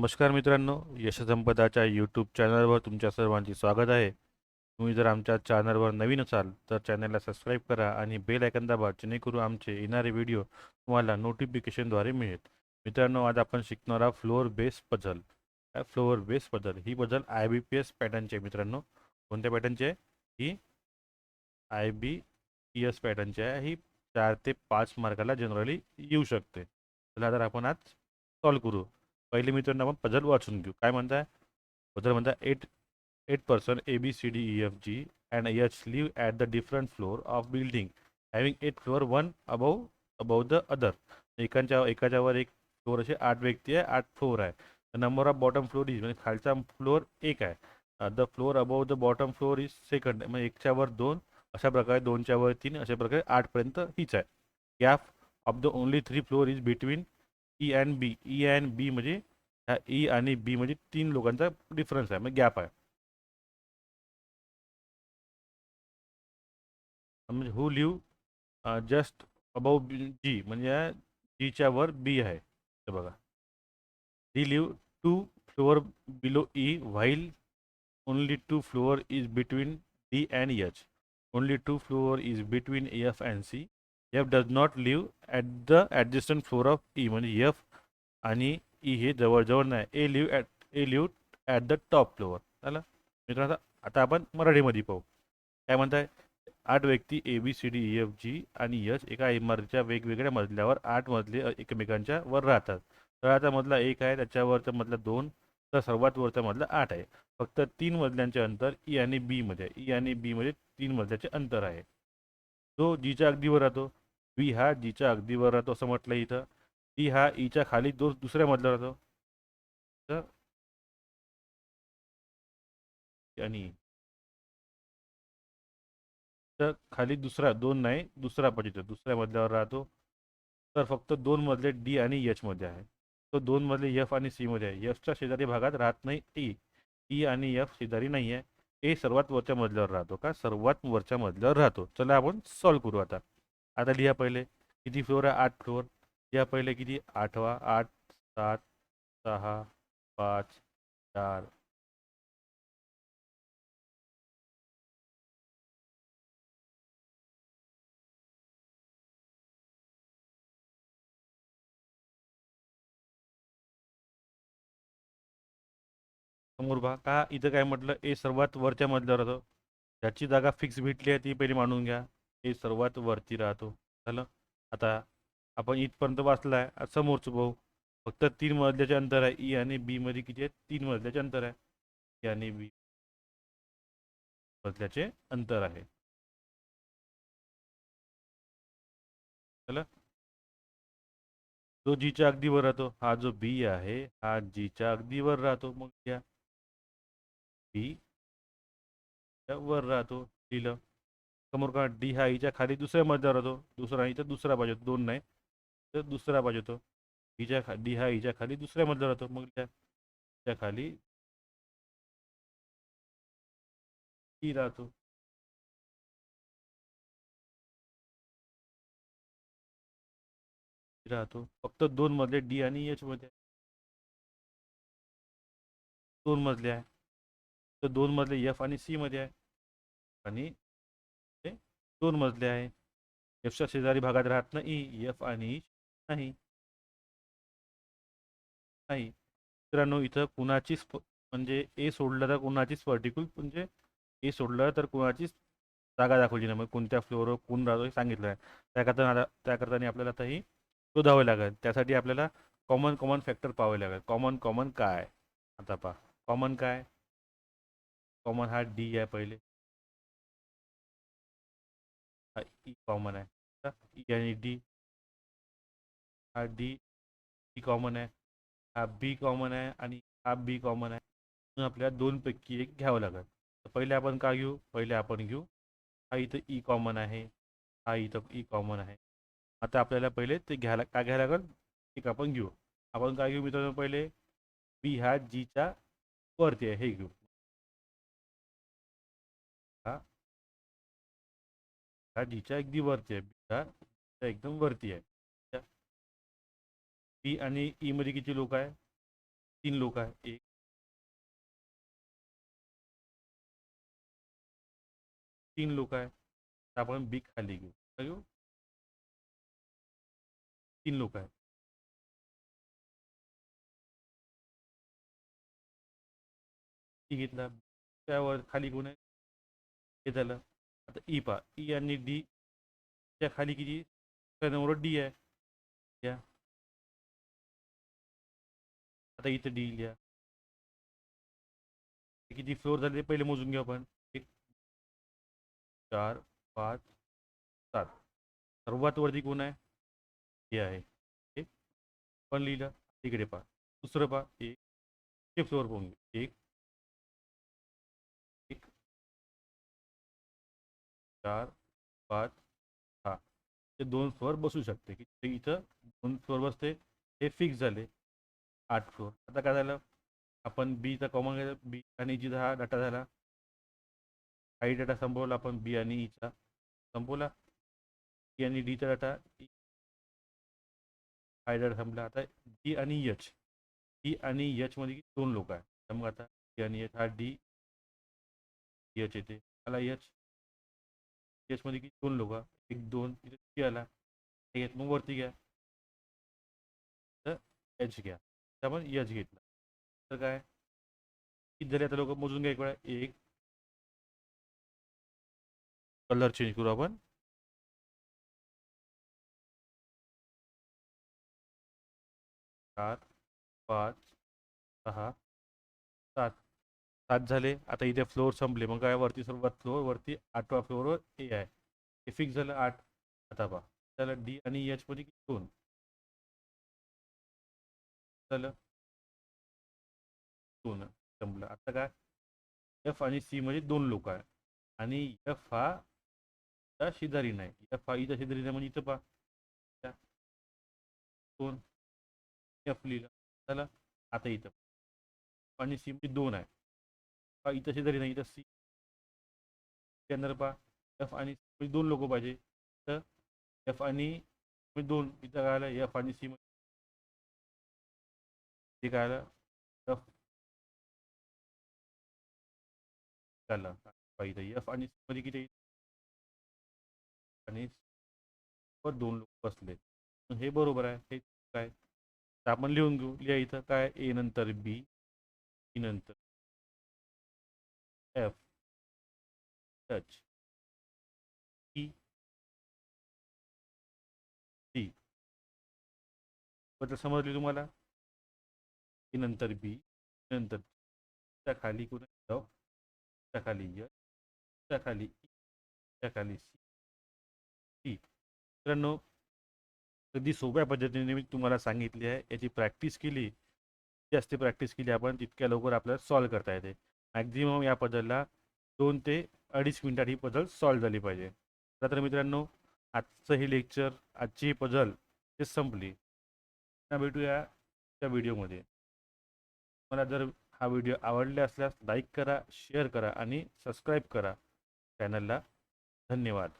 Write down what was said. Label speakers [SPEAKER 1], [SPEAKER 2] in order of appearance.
[SPEAKER 1] नमस्कार मित्रांनो यशसंपदाच्या यूट्यूब चॅनलवर तुमच्या सर्वांचे स्वागत आहे. तुम्ही जर आमच्या चॅनलवर नवीन असाल तर चॅनलला सबस्क्राईब करा आणि बेल आयकन दाबा जेणेकरून आमचे येणारे व्हिडिओ तुम्हाला नोटिफिकेशनद्वारे मिळेल. मित्रांनो आज आपण शिकणार आहोत फ्लोअर बेस पझल काय floor base puzzle he puzzle I B P S पॅटर्नची आहे मित्रांनो. कोणत्या पॅटर्नची आहे? ही आय बी पी एस पॅटर्नची आहे. ही चार ते पाच मार्काला जनरली येऊ शकते. चला तर आपण आज सॉल्व करू. पहिले मित्रांनो आपण पझल वाचून घेऊ. काय म्हणताय? पझल म्हणताय eight eight person A B C D E F G and H live at the different floor of building having eight floor one above above the other एकांच्या एकाच्यावर एक फ्लोअर असे आठ व्यक्ती आहे आठ फ्लोअर आहे. Number of bottom floor is म्हणजे खालचा फ्लोअर एक आहे. The floor above the bottom floor is second म्हणजे एकच्यावर दोन अशा प्रकारे दोनच्यावर तीन अशा प्रकारे आठपर्यंत हीच आहे. Gap of the only three floor is between E and B E and B ह्या ई आणि बी म्हणजे तीन लोकांचा डिफरन्स आहे म्हणजे गॅप आहे. म्हणजे हू जस्ट अबाउ जी म्हणजे जीच्या वर बी आहे. बघा. D live two floor below E while only two floor is between D and H only two floor is between F and C F does not live at the adjacent floor of E म्हणजे F आणि E हे जवळजवळ नाही. A live at A live at the top floor झालं? मित्रांनो आता आता आपण मराठीमध्ये पाहू. काय म्हणताय? आठ व्यक्ती A B C D E F G आणि यश एका इमारतीच्या वेगवेगळ्या मजल्यावर आठ मजले एकमेकांच्या वर राहतात. तळाचा मजला एक आहे त्याच्यावरचा मजला दोन तर सर्वात वरचा मजला आठ आहे. फक्त तीन मजल्यांचे अंतर ई आणि बी मध्ये आहे. ई आणि बी मध्ये तीन मजल्याचे अंतर आहे. तो जीच्या अगदीवर राहतो बी हा जीच्या अगदीवर राहतो असं म्हटलं इथं. डी हा ईच्या खाली दो दुसऱ्या मजल्यावर राहतो. तर आणि खाली दुसरा दोन नाही दुसरा पाहिजे दुसऱ्या मजल्यावर राहतो. तर फक्त दोन मजले डी आणि एच मध्ये आहे. तो दोन मजले एफ आणि सी मध्ये आहे. एफच्या शेजारी भागात राहत नाही टी. ई आणि एफ शेजारी नाही आहे ए सर्वात वरच्या मजल्यावर राहतो का? सर्वात वरच्या मजल्यावर राहतो. चला आपण सॉल्व्ह करू आता. आता लिहा पहिले किती फ्लोअर आहे? आठ फ्लोअर लिहा पहिले किती? आठवा आठ सात सहा पाच चार. समोर पहा का इथं काय म्हटलं? ए सर्वात वरच्या मजल्यावर राहतो ज्याची जागा फिक्स भेटली आहे ती पहिली मांडून घ्या. मी सर्वात वरती राहतो. झालं? आता आपण इथपर्यंत वाचला आहे समोरचं भाऊ फक्त तीन मजल्याचे अंतर आहे. ई आणि बी मध्ये किती आहे तीन मजल्याचे अंतर आहे. ई आणि बी मजल्याचे अंतर आहे. जो जीच्या अगदीवर राहतो हा जो बी आहे हा जीच्या अगदीवर राहतो. मग या बी वर राहतो. लिहिलं. समोर का डी हा हिच्या खाली दुसऱ्या मजल्यावर राहतो दुसरा इथं दुसरा बाजू दोन नाही. तर दुसरा पाहिजे होतो. हिच्या खा डी हा हिच्या खाली दुसऱ्या मजल्यावर राहतो मग त्या खाली ई राहतो. राहतो. फक्त दोन मजले डी आणि एच मध्ये. दोन मजले आहे. तर दोन मजले एफ आणि सी मध्ये आहे. आणि दोन मजले आहे. एफच्या शेजारी भागात राहत नाही. एफ आणि नाही. नाही. मित्रांनो इथं कुणाचीच म्हणजे ए सोडलं तर कुणाचीच पर्टिक्युल म्हणजे ए सोडलं तर कुणाचीच जागा दाखवली नाही. मग कोणत्या फ्लोअरवर कोण राहतो हे सांगितलं आहे. त्याकरता आता त्याकरता आपल्याला आता ही शोधावं लागेल. त्यासाठी आपल्याला कॉमन कॉमन फॅक्टर पाहावे लागेल. कॉमन कॉमन काय? आता पहा. कॉमन काय? कॉमन हा डी आहे पहिले. ई कॉमन आहे ई आणि डी हा डी ई कॉमन आहे हा बी कॉमन हा। बी कॉमन आहे म्हणून आपल्याला दोनपैकी एक घ्यावं लागेल तर पहिले आपण काय घेऊ पहिले आपण घेऊ हा इथं ई कॉमन आहे हा। इथं ई कॉमन आहे आता आपल्याला पहिले, ते घ्यायला काय घ्यायला एक आपण घेऊ आपण काय घेऊ मित्रांनो पहिले बी हा जीच्या वरती हे घेऊ हा डीच्या अगदी वरती आहे. बीचा एकदम वरती आहे. बी आणि ई मध्ये किती लोक आहे? तीन लोक आहे. एक. तीन लोक आहे. तर आपण बी खाली घेऊ. घेऊ हो? तीन लोक आहे. घेतला. त्यावर खाली कोण आहे हे झालं. आता ई पा ई आणि डी त्या खाली किती त्याच्यावर डी आहे या आता इथं डी लिहा किती फ्लोअर झाले ते पहिले मोजून घेऊ आपण एक, चार, पाच, सात। सर्वात वरती कोण आहे हे? आहे हे पण लिहिलं इकडे पहा दुसरं पहा एक फ्लोअर पाहून एक एक चार पाच सहा. ते दोन फ्लोअर बसू शकते. की ते इथं दोन फ्लोअर बसते. हे फिक्स झाले. आठ फ्लोअर आता काय झालं? आपण बीचा कॉमन घेतला. बी आणि ईचा हा डाटा झाला. काही डाटा संपवला. आपण बी आणि e ईचा संपवला. ई आणि डीचा डाटा काही डाटा संपला. आता डी आणि यच डी e आणि यचमध्ये दोन लोक आहे तर मग आता डी आणि एच हा डी एच येते. मला यच एचमध्ये किती दोन लोक एक दोन डी आला एक मग वरती घ्या तर एच घ्या आपण एच घेतला तर काय आता लोक मोजून घ्या एक वेळा एक कलर चेंज करू आपण चार, पाच सहा सात झाले. आता इथे फ्लोअर संपले. मग काय वरती सर्वात फ्लोअर वरती आठवा फ्लोअरवर ए आहे. हे फिक्स झालं आठ. आता पहा. त्याला डी आणि एच मध्ये किती दोन? झालं दोन संपलं. आता काय? एफ आणि सी मध्ये दोन लोक आहे. आणि एफ हा त्या शेजारी नाही. एफ हा इथं शेजारी नाही. म्हणजे इथं पहा. दोन. एफ लिहिलं. झालं आता इथं. आणि सी मध्ये दोन आहे. पहा इथं शेजारी नाही इथं सी त्यानंतर पहा एफ आणि C मध्ये म्हणजे दोन लोक पाहिजे. तर एफ आणि म्हणजे दोन इथं काय आलं एफ आणि सी मध्ये. ते काय आलं? एफ. झालं. पाहिजे एफ आणि सी मध्ये किती? आणि वर दोन लोक बसले. हे बरोबर आहे हे काय? आपण लिहून घेऊ. लिहा इथं काय ए नंतर बी नंतर. एफ टच ई डी बद्दल समजली तुम्हाला? की नंतर बी e नंतर त्या खाली कुठे जाऊ त्या खाली य त्या खाली e. त्या खाली सी टी मित्रांनो अगदी सोप्या पद्धतीने मी तुम्हाला सांगितली आहे. याची प्रॅक्टिस केली जास्त प्रॅक्टिस केली आपण तितक्या लवकर आपल्याला सॉल्व करता येते. मॅक्झिमम या पझलला दोन ते अडीच मिनिटात ही पदल सॉल्व झाली पाहिजे. तर मित्रांनो आजचं हे लेक्चर आजची ही पदल ते संपली. ना भेटूया त्या व्हिडिओमध्ये मला जर हा व्हिडिओ आवडला असल्यास लाईक करा शेअर करा आणि सबस्क्राईब करा चॅनलला धन्यवाद.